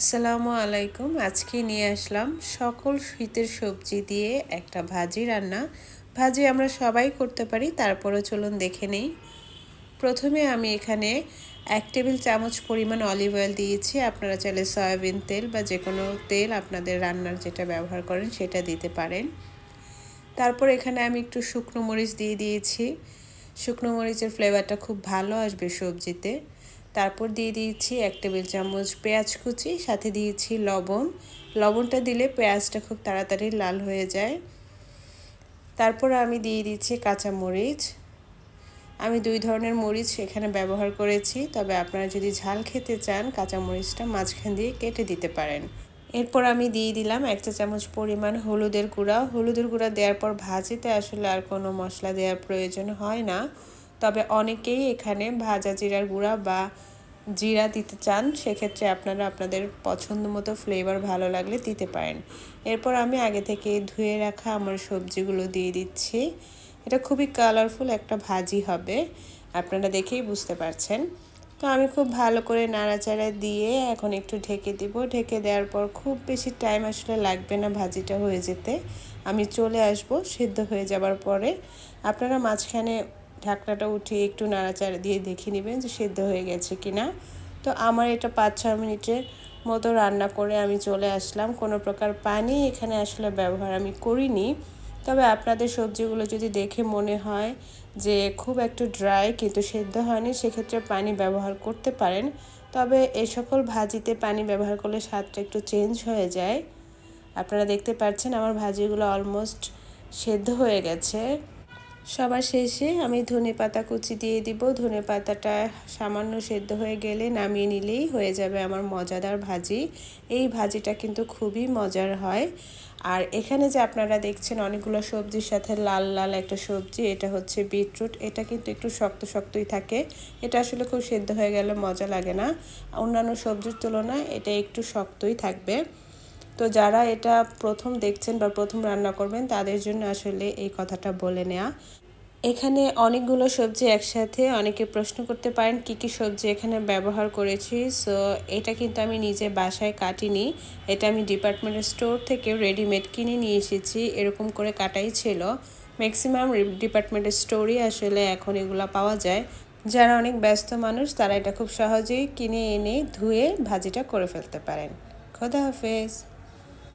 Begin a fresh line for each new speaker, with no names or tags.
আসসালামু আলাইকুম। আজকে নিয়ে আসলাম সকল শীতের সবজি দিয়ে একটা ভাজি রান্না। ভাজি আমরা সবাই করতে পারি তারপরে চলুন দেখে নেই। প্রথমে আমি এখানে এক টেবিল চামচ পরিমাণ অলিভ অয়েল দিয়েছি। আপনারা চাইলে সয়াবিন তেল বা যে কোনো তেল আপনাদের রান্নার যেটা ব্যবহার করেন সেটা দিতে পারেন। তারপর এখানে আমি একটু শুকনো মরিচ দিয়ে দিয়েছি। শুকনো মরিচের ফ্লেভারটা খুব ভালো আসবে সবজিতে। তারপর দিয়ে দিয়েছি এক টেবিল চামচ পেঁয়াজ কুচি, সাথে দিয়েছি লবণ। লবণটা দিলে পেঁয়াজটা খুব তাড়াতাড়ি লাল হয়ে যায়। তারপর আমি দিয়ে দিচ্ছি কাঁচা মরিচ। আমি দুই ধরনের মরিচ এখানে ব্যবহার করেছি, তবে আপনারা যদি ঝাল খেতে চান, কাঁচা মরিচটা মাঝখান দিয়ে কেটে দিতে পারেন। এরপর আমি দিয়ে দিলাম এক চা চামচ পরিমাণ হলুদের গুঁড়া। হলুদের গুঁড়া দেওয়ার পর ভাজিতে আসলে আর কোনো মশলা দেওয়ার প্রয়োজন হয় না। তবে অনেকেই এখানে ভাজা জিরার গুঁড়া বা জিরা দিতে চান, সেক্ষেত্রে আপনারা আপনাদের পছন্দ মতো ফ্লেভার ভালো লাগলে দিতে পারেন। এরপর আমি আগে থেকে ধুয়ে রাখা আমার সবজিগুলো দিয়ে দিচ্ছি। এটা খুবই কালারফুল একটা ভাজি হবে, আপনারা দেখেই বুঝতে পারছেন। তো আমি খুব ভালো করে নাড়াচাড়া দিয়ে এখন একটু ঢেকে দিব। ঢেকে দেওয়ার পর খুব বেশি টাইম আসলে লাগবে না ভাজিটা হয়ে যেতে। আমি চলে আসব, সিদ্ধ হয়ে যাবার পরে। আপনারা মাঝখানে ঢাকনাটা উঠিয়ে একটু নাড়াচাড়া দিয়ে দেখে নেবেন যে সেদ্ধ হয়ে গেছে কি না তো আমার এটা পাঁচ ছ মিনিটের মতো রান্না করে আমি চলে আসলাম। কোনো প্রকার পানি এখানে আসলে ব্যবহার আমি করিনি। তবে আপনাদের সবজিগুলো যদি দেখে মনে হয় যে খুব একটু ড্রাই কিন্তু সেদ্ধ হয়নি, সেক্ষেত্রে পানি ব্যবহার করতে পারেন। তবে এ সকল ভাজিতে পানি ব্যবহার করলে স্বাদটা একটু চেঞ্জ হয়ে যায়। আপনারা দেখতে পাচ্ছেন আমার ভাজিগুলো অলমোস্ট সেদ্ধ হয়ে গেছে। সবার শেষে আমি ধনে পাতা কুচি দিয়ে দিব। ধনে পাতাটা সামান্য সেদ্ধ হয়ে গেলে নামিয়ে নিলেই হয়ে যাবে আমার মজাদার ভাজি। এই ভাজিটা কিন্তু খুবই মজার হয়। আর এখানে যে আপনারা দেখছেন অনেকগুলো সবজির সাথে লাল লাল একটা সবজি, এটা হচ্ছে বিটরুট। এটা কিন্তু একটু শক্ত, শক্তই থাকে। এটা আসলে খুব সেদ্ধ হয়ে গেলে মজা লাগে না। অন্যান্য সবজির তুলনায় এটা একটু শক্তই থাকবে। তো যারা এটা প্রথম দেখছেন বা প্রথম রান্না করবেন, তাদের জন্য আসলে এই কথাটা বলে নেওয়া এখানে অনেকগুলো সবজি একসাথে অনেকে প্রশ্ন করতে পারেন, কি কি সবজি এখানে ব্যবহার করেছি? সো এটা কিন্তু আমি নিজে বাসায় কাটিনি। এটা আমি ডিপার্টমেন্টের স্টোর থেকে রেডিমেড কিনে নিয়ে এসেছি। এরকম করে কাটাই ছিল। ম্যাক্সিমাম ডিপার্টমেন্টের স্টোরই আসলে এখন এগুলো পাওয়া যায়। যারা অনেক ব্যস্ত মানুষ, তারা এটা খুব সহজেই কিনে এনে ধুয়ে ভাজিটা করে ফেলতে পারেন। খোদা হাফেজ।